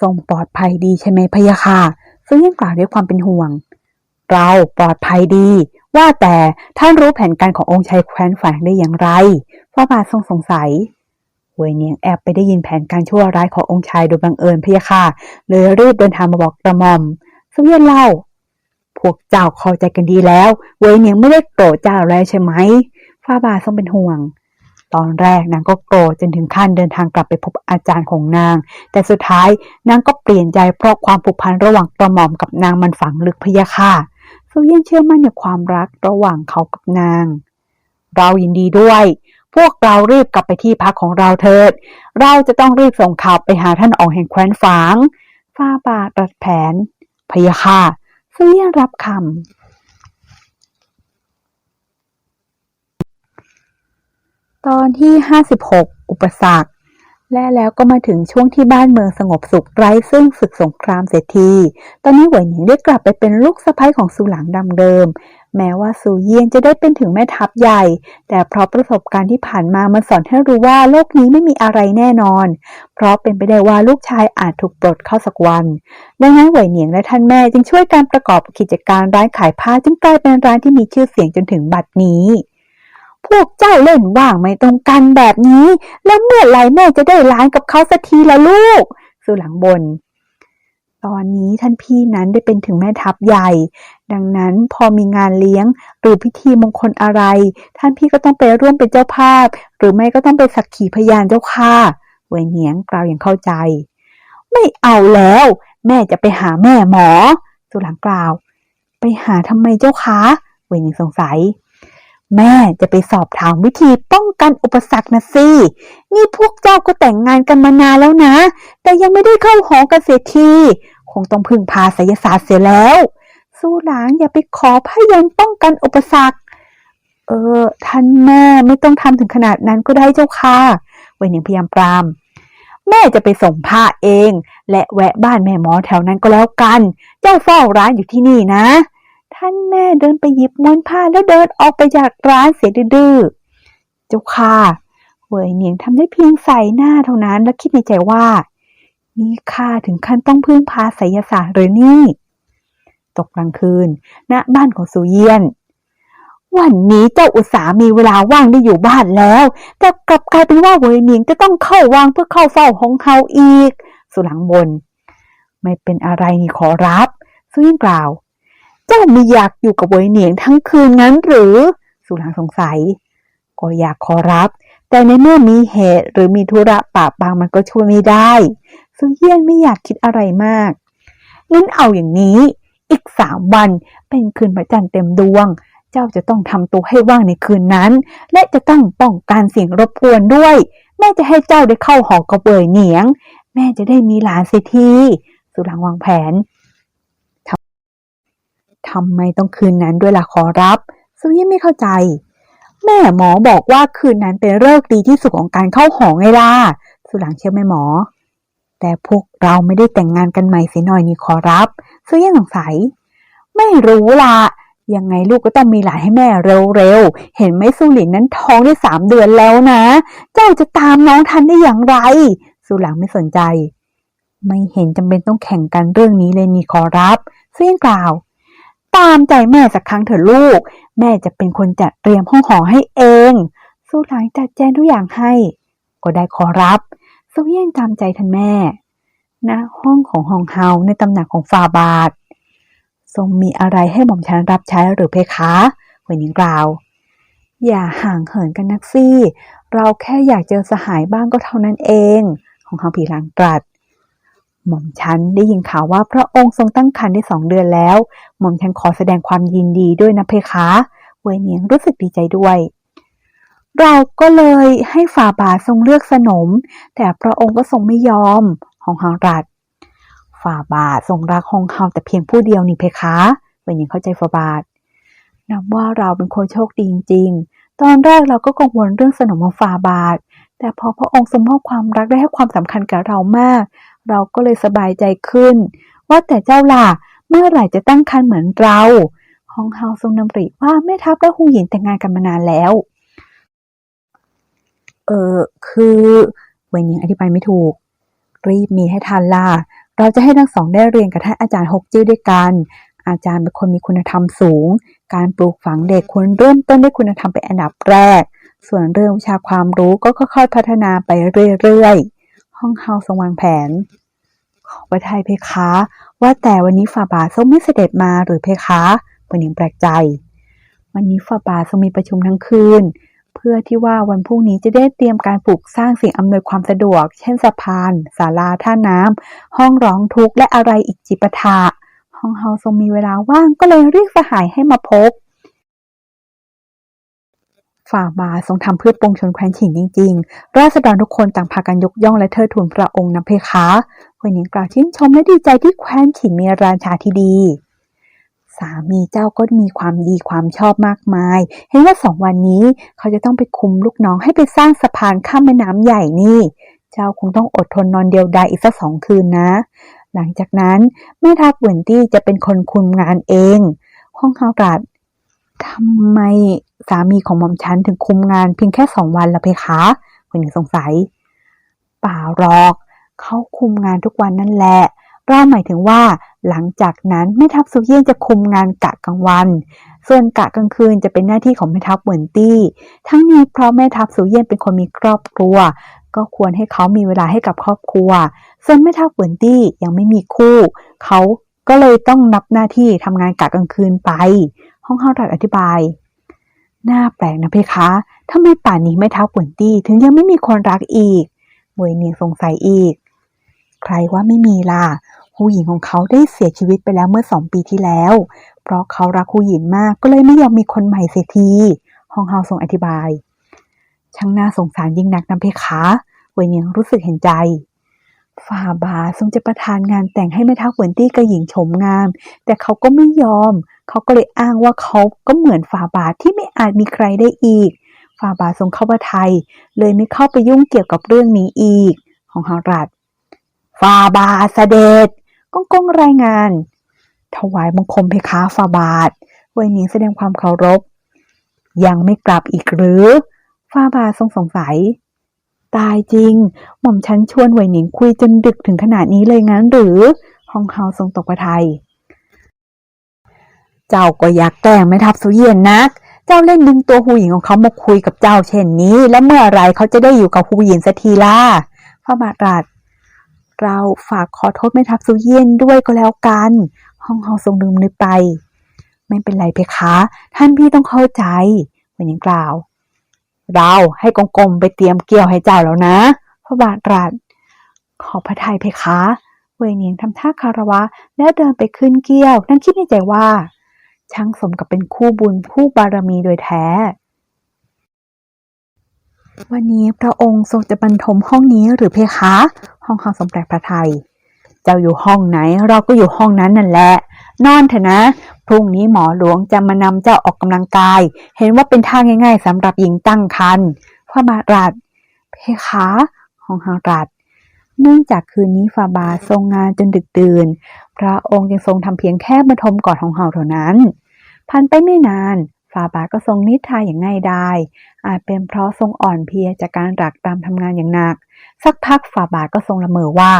ทรงปลอดภัยดีใช่ไหมพะยะค่ะ ซึ่งยังกล่าวด้วยความเป็นห่วง เราปลอดภัยดี ว่าแต่ท่านรู้แผนการขององค์ชายแคว้นแฝงได้อย่างไรฟ้าบาททรงสงสัยเวยเนียงแอบไปได้ยินแผนการชั่วร้ายขององค์ชายโดยบังเอิญพะยะค่ะ เลยรีบเดินทางมาบอกกระหม่อมซึ่งเย็นเล่า พวกเจ้าเข้าใจกันดีแล้ว เวยเนียงไม่ได้โกรธเจ้าแล้วใช่ไหมฟ้าบาททรงเป็นห่วง ตอนแรกนางก็โกรธจนถึงขั้นเดินทางกลับไปพบอาจารย์ของนาง แต่สุดท้ายนางก็เปลี่ยนใจเพราะความผูกพันระหว่างกระหม่อมกับนางมันฝังลึกพะยะค่ะซูเยี่ยนเชื่อมั่นในความรักระหว่างเขากับนาง เรายินดีด้วย พวกเรารีบกลับไปที่พักของเราเถิด เราจะต้องรีบส่งข่าวไปหาท่านอองแห่งแคว้นฝาง ฟ้าบาทรัดแผนพะยะค่ะซูเยี่ยนรับคำ ต อนที่ 56 อุปสรรค และแล้วก็มาถึงช่วงที่บ้านเมืองสงบสุขไร้ซึ่งศึกสงครามเสร็จที ตอนนี้หวยหนิงได้กลับไปเป็นลูกสะใภ้ของซูหลางดังเดิม แม้ว่าซูเยียนจะได้เป็นถึงแม่ทัพใหญ่ แต่เพราะประสบการณ์ที่ผ่านมามันสอนให้รู้ว่าโลกนี้ไม่มีอะไรแน่นอน เพราะเป็นไปได้ว่าลูกชายอาจถูกปลดเข้าสักวัน ดังนั้นเหวยเหนียงและท่านแม่จึงช่วยการประกอบกิจการร้านขายผ้าจึงกลายเป็นร้านที่มีชื่อเสียงจนถึงบัดนี้ พวกเจ้าเล่นว่างไม่ตรงกันแบบนี้ แล้วเมื่อไรแม่จะได้ร้านกับเขาสักทีละลูก สุหลังบน ตอนนี้ท่านพี่นั้นได้เป็นถึงแม่ทัพใหญ่ ดังนั้นพอมีงานเลี้ยง หรือพิธีมงคลอะไร ท่านพี่ก็ต้องไปร่วมเป็นเจ้าภาพ หรือไม่ก็ต้องไปสักขีพยานเจ้าค่ะเวยเหนียงกล่าวอย่างเข้าใจ ไม่เอาแล้ว แม่จะไปหาแม่หมอ สุหลังกล่าว ไปหาทำไมเจ้าคะเวยเหนียงสงสัย แม่จะไปสอบถามวิธีป้องกันอุปสรรคนะสิ นี่พวกเจ้าก็แต่งงานกันมานานแล้วนะ แต่ยังไม่ได้เข้าหอกันเสียที คงต้องพึ่งพาไสยศาสตร์เสียแล้ว สู้หลางอย่าไปขอพยันป้องกันอุปสรรค เออ ท่านแม่ไม่ต้องทำถึงขนาดนั้นก็ได้เจ้าค่ะเวยหนิงพยายามปราม แม่จะไปส่งผ้าเอง และแวะบ้านแม่หมอแถวนั้นก็แล้วกัน เจ้าเฝ้าร้านอยู่ที่นี่นะ ท่านแม่เดินไปหยิบม้วนผ้าแล้วเดินออกไปจากร้านเสียดื้อเจ้าค่ะเวยเหนียงทำได้เพียงใส่หน้าเท่านั้นและคิดในใจว่า นี่ข้าถึงขั้นต้องพึ่งพาไสยศาสตร์หรือนี่ ตกกลางคืน ณบ้านของสุเยียน วันนี้เจ้าอุตสามีเวลาว่างได้อยู่บ้านแล้ว แต่กลับกลายเป็นว่าเวยเหนียงจะต้องเข้าวังเพื่อเข้าเฝ้าของเขาอีก สุหลังบน ไม่เป็นอะไรนี่ขอรับ สุเยียนกล่าว เจ้าไม่อยากอยู่กับเวยเหนียงทั้งคืนนั้นหรือ สุหลังสงสัย ก็อยากขอรับ แต่ในเมื่อมีเหตุหรือมีธุระปะปางมันก็ช่วยไม่ได้สุเยียนไม่อยากคิดอะไรมากงั้นเอาอย่างนี้ อีกสามวันเป็นคืนพระจันทร์เต็มดวง เจ้าจะต้องทำตัวให้ว่างในคืนนั้น และจะต้องป้องกันเสียงรบกวนด้วย แม่จะให้เจ้าได้เข้าหอกระเบยเหนียง แม่จะได้มีหลานเสียทีสุหลังวางแผน ทำไมต้องคืนนั้นด้วยล่ะขอรับสุเยียนไม่เข้าใจ แม่หมอบอกว่าคืนนั้นเป็นฤกษ์ดีที่สุดของการเข้าหอไงล่ะสุหลังเชื่อแม่หมอ แต่พวกเราไม่ได้แต่งงานกันใหม่เสียหน่อยนี่ขอรับซื้อยังสงสัย ไม่รู้ล่ะยังไงลูกก็ต้องมีหลานให้แม่เร็วๆ เห็นไหมสุหลินนั้นท้องได้สามเดือนแล้วนะ เจ้าจะตามน้องทันได้อย่างไร สุหลังไม่สนใจ ไม่เห็นจำเป็นต้องแข่งกันเรื่องนี้เลยนี่ขอรับซื้อยังกล่าว ตามใจแม่สักครั้งเถอะลูก แม่จะเป็นคนจัดเตรียมห้องหอให้เองสุหลังจัดแจงทุกอย่างให้ ก็ได้ขอรับสุเยี่ยนตามใจท่านแม่ณห้องของฮองเฮาในตำหนักของฟาบาท ทรงมีอะไรให้หม่อมฉันรับใช้หรือเพคะเวนิงกล่าว อย่าห่างเหินกันนักซี่ เราแค่อยากเจอสหายบ้างก็เท่านั้นเอง ของเฮาผีหลังตรัส หม่อมฉันได้ยินข่าวว่าพระองค์ทรงตั้งครรภ์ได้สองเดือนแล้ว หม่อมฉันขอแสดงความยินดีด้วยนะเพคะเวยเหนียงรู้สึกดีใจด้วย เราก็เลยให้ฝ่าบาททรงเลือกสนม แต่พระองค์ก็ทรงไม่ยอมของเฮารัดฝ่าบาททรงรักฮองเฮาแต่เพียงผู้เดียวนี่เพคะเวยเหนียงเข้าใจฝ่าบาทนับว่าเราเป็นคนโชคดีจริงๆตอนแรกเราก็กังวลเรื่องสนมของฝ่าบาท แต่พอพระองค์ทรงมอบความรักได้ให้ความสำคัญกับเรามาก เราก็เลยสบายใจขึ้น ว่าแต่เจ้าล่ะเมื่อไหร่จะตั้งครรภ์เหมือนเราฮองเฮาทรงดำริว่าแม่ทัพและฮูหยินแต่งงานกันมานานแล้ว เออคือเวยเหนียงอธิบายไม่ถูก รีบมีให้ทันล่ะ เราจะให้ทั้งสองได้เรียนกับท่านอาจารย์ฮกจื้อด้วยกัน อาจารย์เป็นคนมีคุณธรรมสูง การปลูกฝังเด็กควรเริ่มต้นด้วยคุณธรรมเป็นอันดับแรก ส่วนเรื่องวิชาความรู้ก็ค่อยๆพัฒนาไปเรื่อยๆ ห้องเฮาทรงวางแผน ขอประทายเพคะ ว่าแต่วันนี้ฝ่าบาททรงไม่เสด็จมาหรือเพคะเปิดหญิงแปลกใจ วันนี้ฝ่าบาททรงมีประชุมทั้งคืน เพื่อที่ว่าวันพรุ่งนี้จะได้เตรียมการปลูกสร้างสิ่งอำนวยความสะดวก เช่นสะพานศาลาท่าน้ำห้องร้องทุกข์และอะไรอีกจิปาถะห้องเฮาทรงมีเวลาว่างก็เลยเรียกสหายให้มาพบ ฝ่าบาทรงทำเพื่อปงชนแคว้นฉินจริง ๆ ราษฎรทุกคนต่างพากันยกย่องและเทิดทูนพระองค์นะเพคะเวยหนิงกล่าวชื่นชมและดีใจที่แคว้นฉินมีราชาที่ดี สามีเจ้าก็มีความดีความชอบมากมาย เห็นว่าสองวันนี้เขาจะต้องไปคุมลูกน้องให้ไปสร้างสะพานข้ามแม่น้ำใหญ่นี่ เจ้าคงต้องอดทนนอนเดียวดายอีกสักสองคืนนะ หลังจากนั้นแม่ทัพเหวินตี้จะเป็นคนคุมงานเองห้องเฮากรัดทำไม สามีของหม่อมฉันถึงคุมงานเพียงแค่สองวันละเพคะเหวินหนิงสงสัยเปล่าหรอกเขาคุมงานทุกวันนั่นแหละเราหมายถึงว่าหลังจากนั้นแม่ทัพซุเยี่ยนจะคุมงานกะกลางวัน ส่วนกะกลางคืนจะเป็นหน้าที่ของแม่ทัพเหวินตี้ ทั้งนี้เพราะแม่ทัพซุเยี่ยนเป็นคนมีครอบครัว ก็ควรให้เขามีเวลาให้กับครอบครัว ส่วนแม่ทัพเหวินตี้ยังไม่มีคู่ เขาก็เลยต้องนับหน้าที่ทำงานกะกลางคืนไป ห้องเฮาตัดอธิบาย น่าแปลกนะเพคะทำไมป่านนี้แม่ทัพเหวินตี้ถึงยังไม่มีคนรักอีกเวยเนียงสงสัยอีก ใครว่าไม่มีล่ะหูหญิงของเขาได้เสียชีวิตไปแล้วเมื่อสองปีที่แล้ว เพราะเขารักหูหญิงมากก็เลยไม่ยอมมีคนใหม่เสียทีฮองเฮาทรงอธิบาย ช่างน่าสงสารยิ่งนักนะเพคะเวยเนียงรู้สึกเห็นใจฝ่าบาทรงจะประทานงานแต่งให้แม่ทัพเหวินตี้กับหญิงโฉมงาม แต่เขาก็ไม่ยอม เขาก็เลยอ้างว่าเขาก็เหมือนฝาบาทที่ไม่อาจมีใครได้อีก ฝาบาททรงเข้าประทัยเลยไม่เข้าไปยุ่งเกี่ยวกับเรื่องนี้อีก ของฮารัดฝาบาทเสด็จก้องก้องรายงาน ถวายบังคมเพคะฝ่าบาทเวนิงแสดงความเคารพ ยังไม่กลับอีกหรือฝาบาททรงสงสัย ตายจริง หม่อมฉันชวนเวหนิงคุยจนดึกถึงขนาดนี้เลยงั้นหรือ ฮองเฮาทรงตกประทัย เจ้าก็อยากแกล้งแม่ทัพสุเยียนนัก เจ้าเล่นดึงตัวหูหญิงของเขามาคุยกับเจ้าเช่นนี้ แล้วเมื่อไรเขาจะได้อยู่กับหูหญิงสักทีล่ะพระบาทรัสเราฝากขอโทษแม่ทัพสุเยียนด้วยก็แล้วกัน ห้องเฮาทรงลืมนึกไป ไม่เป็นไรเพคะ ท่านพี่ต้องเข้าใจเหมือนอย่างกล่าว เราให้กงกลมไปเตรียมเกี่ยวให้เจ้าแล้วนะ พระบาทรัสขอพระทัยเพคะ เวยเนียงทำท่าคารวะ แล้วเดินไปขึ้นเกี้ยว นั่งคิดในใจว่า ช่างสมกับเป็นคู่บุญคู่บารมีโดยแท้ วันนี้พระองค์ทรงจะบรรทมห้องนี้หรือเพคะ ห้องเฮาสมแปลกพระไทย เจ้าอยู่ห้องไหนเราก็อยู่ห้องนั้นนั่นแหละ นอนเถอะนะ พรุ่งนี้หมอหลวงจะมานำเจ้าออกกำลังกาย เห็นว่าเป็นท่าง่าย ๆสำหรับหญิงตั้งครรภ์พระบาทรัสเพคะ ห้องเฮารัส เนื่องจากคืนนี้ฟาบาทรงงานจนดึกดื่น พระองค์ยังทรงทำเพียงแค่บรรทมกอดของเฮาเท่านั้นผ่านไปไม่นาน ฟาบาก็ทรงนิทราอย่างง่ายดายอาจเป็นเพราะทรงอ่อนเพลียจากการรักตามทำงานอย่างหนัก สักพักฟาบาก็ทรงละเมอว่า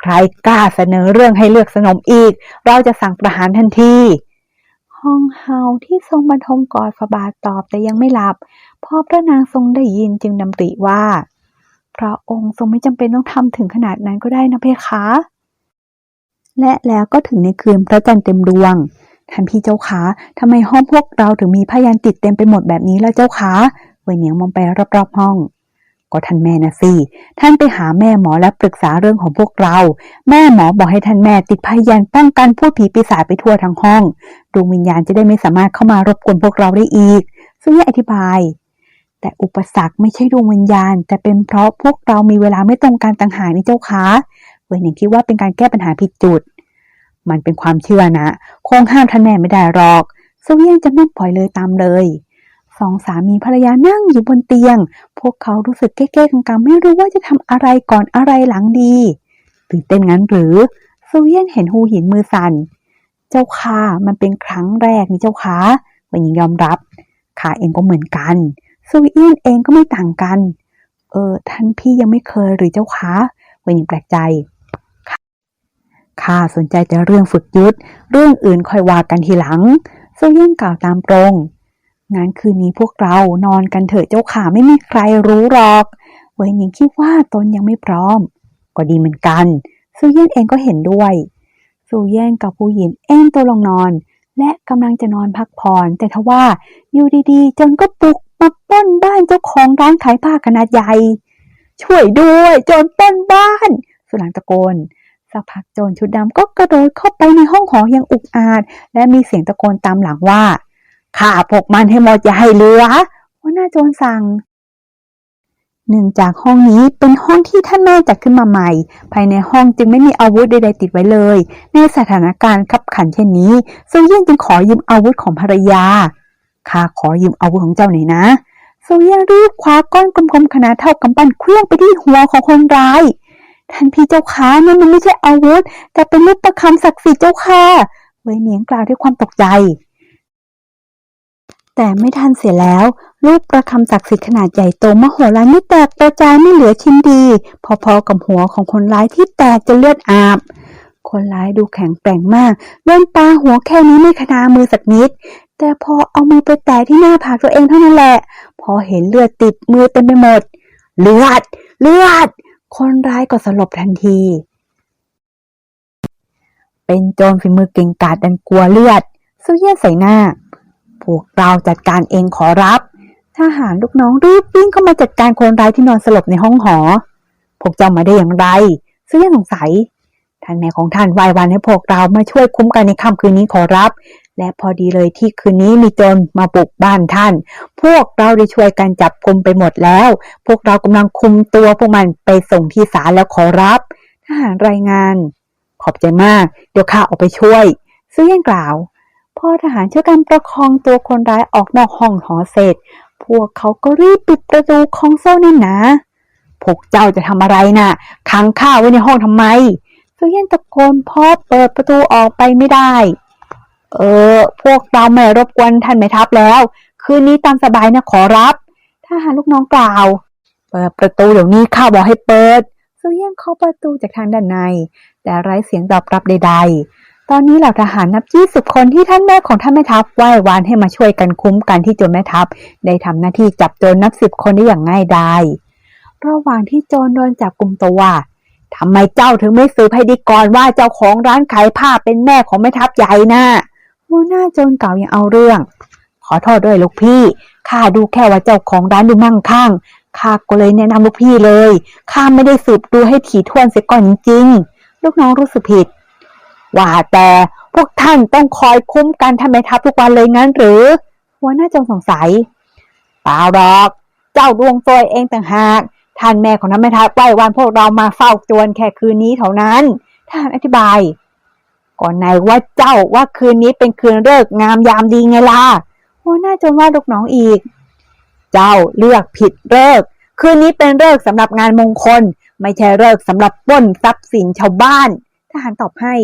ใครกล้าเสนอเรื่องให้เลือกสนมอีก เราจะสั่งประหารทันทีห้องเฮาที่ทรงบรรทมกอดฟาบาตอบแต่ยังไม่หลับพอพระนางทรงได้ยินจึงดำริว่า พระองค์ทรงไม่จำเป็นต้องทำถึงขนาดนั้นก็ได้นะเพคะ และแล้วก็ถึงในคืนพระจันทร์เต็มดวงท่านพี่เจ้าคะทำไมห้องพวกเราถึงมีพยานติดเต็มไปหมดแบบนี้ล่ะเจ้าคะเวยเหนียงมองไปรอบๆห้อง ก็ท่านแม่นะสิ ท่านไปหาแม่หมอและปรึกษาเรื่องของพวกเรา แม่หมอบอกให้ท่านแม่ติดพยานป้องกันพูดผีปีศาจไปทั่วทั้งห้อง ดวงวิญญาณจะได้ไม่สามารถเข้ามารบกวนพวกเราได้อีก ซึ่งอธิบาย แต่อุปสรรคไม่ใช่ดวงวิญญาณ แต่เป็นเพราะพวกเรามีเวลาไม่ตรงกันต่างหากนี่เจ้าคะเวยเหนียงคิดว่าเป็นการแก้ปัญหาผิดจุด มันเป็นความเชื่อนะคงห้ามท่านแม่ไม่ได้หรอกสวียนจะไม่ปล่อยเลยตามเลยสองสามีภรรยานั่งอยู่บนเตียง พวกเขารู้สึกเก้ๆกังๆไม่รู้ว่าจะทำอะไรก่อนอะไรหลังดีตื่นเต้นงั้นหรือสวียนเห็นหูหินมือสั่นเจ้าค่ะมันเป็นครั้งแรกนี่เจ้าค่ะวันหญิงยอมรับข้าเองก็เหมือนกัน สวีเอียนเองก็ไม่ต่างกัน เออ ท่านพี่ยังไม่เคยหรือเจ้าคะวันหญิงแปลกใจข้าสนใจแต่เรื่องฝึกยุทธเรื่องอื่นค่อยว่ากันทีหลังโซเย่นกล่าวตามตรงงั้นคืนนี้พวกเรานอนกันเถอะเจ้าขาไม่มีใครรู้หรอก เวยหนิงคิดว่าตนยังไม่พร้อม ก็ดีเหมือนกันซูเย่นเองก็เห็นด้วยซูเย่นกับผู้หญิงเอ็นตัวลงนอน และกำลังจะนอนพักผ่อนแต่ทว่าอยู่ดีๆ จนก็ปลุก มาป้นบ้านเจ้าของร้านขายผ้าขนาดใหญ่ ช่วยด้วยโจรป้นบ้าน สุหลังตะโกนสักพักโจรชุดดำก็กระโดดเข้าไปในห้องหออย่างอุกอาจ และมีเสียงตะโกนตามหลังว่าฆ่าพวกมันให้หมดอย่าให้เหลือหัวหน้าโจรสั่งเนื่องจากห้องนี้เป็นห้องที่ท่านแม่จัดขึ้นมาใหม่ ภายในห้องจึงไม่มีอาวุธใดๆติดไว้เลย ในสถานการณ์ขับขันเช่นนี้โซเยี่ยนจึงขอยืมอาวุธของภรรยา ข้าขอยืมอาวุธของเจ้าหน่อยนะโซเยียนรีบคว้าก้อนกลมๆขนาดเท่ากำปั้นเคลื่องไปที่หัวของคนร้าย ท่านพี่เจ้าขานั่นมันไม่ใช่อาวุธ แต่เป็นลูกประคำศักดิ์สิทธิ์เจ้าค่ะเวยเหนียงกล่าวด้วยความตกใจ แต่ไม่ทันเสียแล้ว ลูกประคำศักดิ์สิทธิ์ขนาดใหญ่โตมโหฬารนี่แตกกระจายไม่เหลือชิ้นดี พอๆกับหัวของคนร้ายที่แตกจนเลือดอาบคนร้ายดูแข็งแกร่งมากเดินปลาหัวแค่นี้ไม่ขนามือสักนิด แต่พอเอามือไปแตะที่หน้าผากตัวเองเท่านั้นแหละ พอเห็นเลือดติดมือเต็มไปหมด เลือด เลือด คนร้ายก็สลบทันที เป็นโจรฝีมือเก่งกาจดันกลัวเลือดสุเยี่ยนใส่หน้า พวกเราจัดการเองขอรับทหารลูกน้องรีบวิ่งเข้ามาจัดการคนร้ายที่นอนสลบในห้องหอ พวกเจ้ามาได้อย่างไรสุเยี่ยนสงสัยท่านแม่ของท่านวายวันให้พวกเรามาช่วยคุ้มกันในค่ำคืนนี้ขอรับ และพอดีเลยที่คืนนี้มีโจรมาบุกบ้านท่าน พวกเราได้ช่วยกันจับกุมไปหมดแล้ว พวกเรากำลังคุมตัวพวกมันไปส่งที่ศาลแล้วขอรับทหารรายงาน ขอบใจมาก เดี๋ยวข้าออกไปช่วยซื้อยังกล่าว พอทหารช่วยกันประคองตัวคนร้ายออกนอกห้องหอเสร็จ พวกเขาก็รีบปิดประตูของโซ่แน่นหนะพวกเจ้าจะทำอะไรน่ะขังข้าไว้ในห้องทำไมซื้อยังตะโกนพ่อเปิดประตูออกไปไม่ได้ เออ พวกเราไม่รบกวนท่านแม่ทัพแล้ว คืนนี้ตามสบายนะขอรับทหารลูกน้องกล่าว เปิดประตูเดี๋ยวนี้ข้าบอกให้เปิดซูเยี่ยงเคาะประตูจากทางด้านใน แต่ไร้เสียงตอบรับใด ๆ ตอนนี้เหล่าทหารนับยี่สิบคนที่ท่านแม่ของท่านแม่ทัพไหว้วานให้มาช่วยกันคุ้มกันที่โจรแม่ทัพ ได้ทำหน้าที่จับโจรนับสิบคนได้อย่างง่ายดายระหว่างที่โจรโดนจับกลุ่มตัวทำไมเจ้าถึงไม่สืบให้ดีก่อนว่าเจ้าของร้านขายผ้าเป็นแม่ของแม่ทัพใหญ่น่ะ หัวหน้าโจรเก่ายังเอาเรื่อง ขอโทษด้วยลูกพี่ข้าดูแค่ว่าเจ้าของร้านดูมั่งคั่งข้าก็เลยแนะนำลูกพี่เลยข้าไม่ได้สืบดูให้ถี่ถ้วนเสียก่อนจริงๆลูกน้องรู้สึกผิด ว่าแต่พวกท่านต้องคอยคุ้มกันทำไมทัพทุกวันเลยงั้นหรือ หัวหน้าจงสงสัยเปล่าหรอก เจ้าดวงซวยเองต่างหาก ท่านแม่ของท่านแม่ทัพไหว้วันพวกเรามาเฝ้าโจรแค่คืนนี้เท่านั้น ท่านอธิบาย ก่อนไหนว่าเจ้าว่าคืนนี้เป็นคืนเลิกงามยามดีไงล่ะโอ้น่าจะว่าลูกน้องอีก เจ้าเลือกผิดเลิกคืนนี้เป็นเลิกสำหรับงานมงคล ไม่ใช่เลิกสำหรับปล้นทรัพย์สินชาวบ้าน ทหารตอบให้